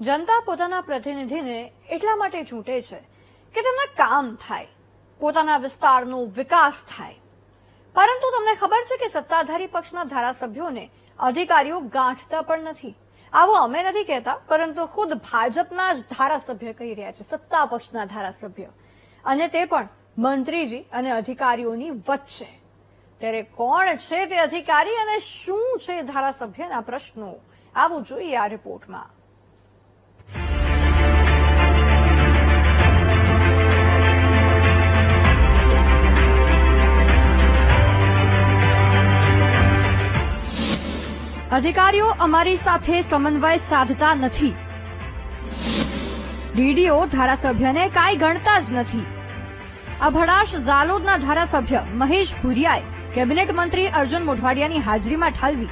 જનતા પોતાના પ્રતિનિધિને એટલા માટે ચૂંટે છે કે તેમના કામ થાય, પોતાના વિસ્તારનો વિકાસ થાય. પરંતુ તમને ખબર છે કે સત્તાધારી પક્ષના ધારાસભ્યોને અધિકારીઓ ગાંઠતા પણ નથી. આવું અમે નથી કહેતા, પરંતુ ખુદ ભાજપના જ ધારાસભ્ય કહી રહ્યા છે, સત્તા પક્ષના ધારાસભ્ય. અને તે પણ મંત્રીજી અને અધિકારીઓની વચ્ચે. ત્યારે કોણ છે તે અધિકારી અને શું છે ધારાસભ્યના પ્રશ્નો? આવું જોઈએ આ રિપોર્ટમાં. અધિકારીઓ અમારી સાથે સમન્વય સાધતા નથી. ડીડીઓ ધારાસભ્યને કાંઈ ગણતા જ નથી. અભડાશ ઝાલોદના ધારાસભ્ય મહેશ ભુરિયાએ કેબિનેટ મંત્રી અર્જુન મોઢવાડિયાની હાજરીમાં ઠાલવી.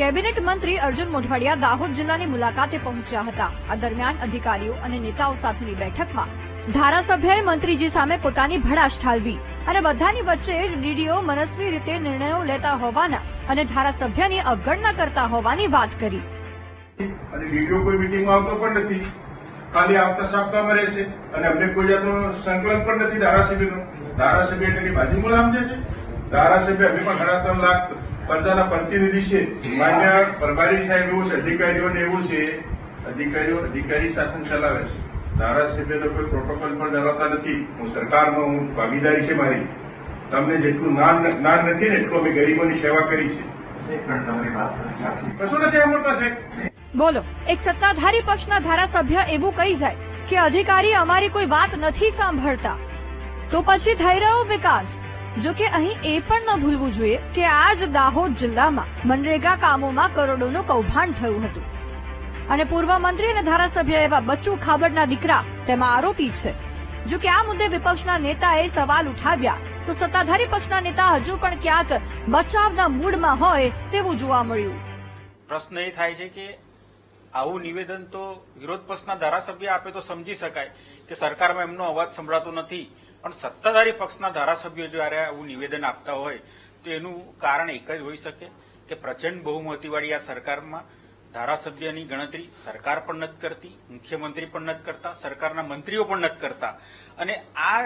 કેબિનેટ મંત્રી અર્જુન મોઢવાડિયા દાહોદ જિલ્લાની મુલાકાતે પહોંચ્યા હતા. આ દરમિયાન અધિકારીઓ અને નેતાઓ સાથેની બેઠકમાં ધારાસભ્યએ મંત્રીજી સામે પોતાની ભડાશ ઠાલવી અને બધાની વચ્ચે જ ડીડીઓ મનસ્વી રીતે નિર્ણયો લેતા હોવાના અને ધારાસભ્યની અવગણના કરતા હોવાની વાત કરી. અને બીજો કોઈ મિટિંગમાં આવતો પણ નથી. ખાલી આવતા સપ્તાહમાં રહે છે. અને અમને કોઈ જાતનો સંકલન પણ નથી ધારાસભ્યનો. ધારાસભ્ય એટલે કે બાજુ ગુલામ છે. ધારાસભ્ય અમે પણ ઘણા ત્રણ લાખ સ્પર્ધાના પ્રતિનિધિ છે. માન્ય પ્રભારી સાહેબ એવું છે અધિકારીઓને એવું છે. અધિકારીઓ, અધિકારી શાસન ચલાવે છે. ધારાસભ્યનો કોઈ પ્રોટોકોલ પણ ધરાવતા નથી. હું સરકારમાં હું ભાગીદારી છે મારી. તમને જેટલું જ્ઞાન જ્ઞાન નથી ને એટલું અમે ગરીબોની સેવા કરી છે. કશું નથી સાંભળતા છે. બોલો એક સત્તાધારી પક્ષના ધારાસભ્ય એવું કહી જાય કે અધિકારી અમારી કોઈ વાત નથી સાંભળતા. તો પછી થઈ રહ્યો વિકાસ. જો કે અહીં એ પણ ન ભૂલવું જોઈએ કે આ જ દાહોદ જિલ્લામાં મનરેગા કામોમાં કરોડોનું કૌભાંડ થયું હતું. અને પૂર્વ મંત્રી અને ધારાસભ્ય એવા બચ્ચુ ખાબડના દીકરા તેમાં આરોપી છે. જો કે આ મુદ્દે વિપક્ષના નેતાએ સવાલ ઉઠાવ્યા. તો સત્તાધારી પક્ષના નેતા હજુ પણ ક્યાંક બચાવના મૂડમાં હોય તેવું જોવા મળ્યું. પ્રશ્ન એ થાય છે કે આવું નિવેદન તો વિરોધ પક્ષના ધારાસભ્ય આપે તો સમજી શકાય કે સરકારમાં એમનો અવાજ સંભળાતો નથી. પણ સત્તાધારી પક્ષના ધારાસભ્યો જ્યારે આવું નિવેદન આપતા હોય તો એનું કારણ એક જ હોઈ શકે કે પ્રચંડ બહુમતીવાળી આ સરકારમાં ધારાસભ્યની ગણતરી સરકાર પણ નથી કરતી, મુખ્યમંત્રી પણ નથી કરતા, સરકારના મંત્રીઓ પણ નથી કરતા. અને આ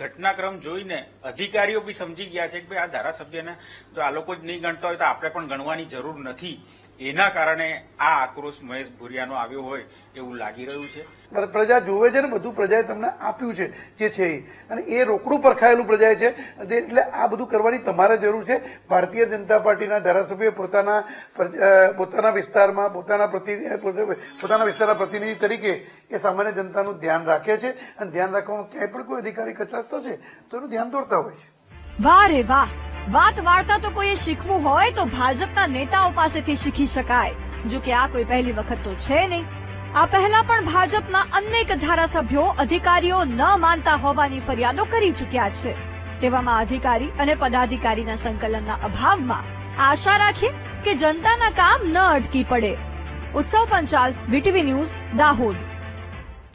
ઘટનાક્રમ જોઈને અધિકારીઓ બી સમજી ગયા છે કે ભાઈ આ ધારાસભ્યને જો આ લોકો જ નહીં ગણતા હોય તો આપણે પણ ગણવાની જરૂર નથી. એના કારણે આ આક્રોશ મહેશ ભુરિયાનો આવ્યો હોય એવું લાગી રહ્યું છે. પર- પ્રજા જોવે છે ને બધું પ્રજાએ તમને આપ્યું છે, જે છે એ. અને એ રોકડું પરખાયેલું પ્રજાએ છે તે- એટલે આ બધું કરવાની તમારે જરૂર છે. ભારતીય જનતા પાર્ટીના ધારાસભ્યો પોતાના પોતાના વિસ્તારમાં, પોતાના પ્રતિ પોતાના વિસ્તારના પ્રતિનિધિ તરીકે એ સામાન્ય જનતાનું ધ્યાન રાખે છે. અને ધ્યાન રાખવામાં ક્યાંય પણ કોઈ અધિકારી કચાશ થશે તો એનું ધ્યાન દોરતા હોય છે. વાહ રે વાહ. વાત વાર્તા તો કોઈએ શીખવું હોય તો ભાજપના નેતાઓ પાસેથી શીખી શકાય. જો કે આ કોઈ પહેલી વખત તો છે નહીં. આ પહેલા પણ ભાજપના અનેક ધારાસભ્યો અધિકારીઓ ન માનતા હોવાની ફરિયાદો કરી ચૂક્યા છે. તેવામાં અધિકારી અને પદાધિકારીના સંકલનના અભાવમાં આશા રાખીએ કે જનતાના કામ ન અટકી પડે. ઉત્સવ પંચાલ, વીટીવી ન્યૂઝ, દાહોદ.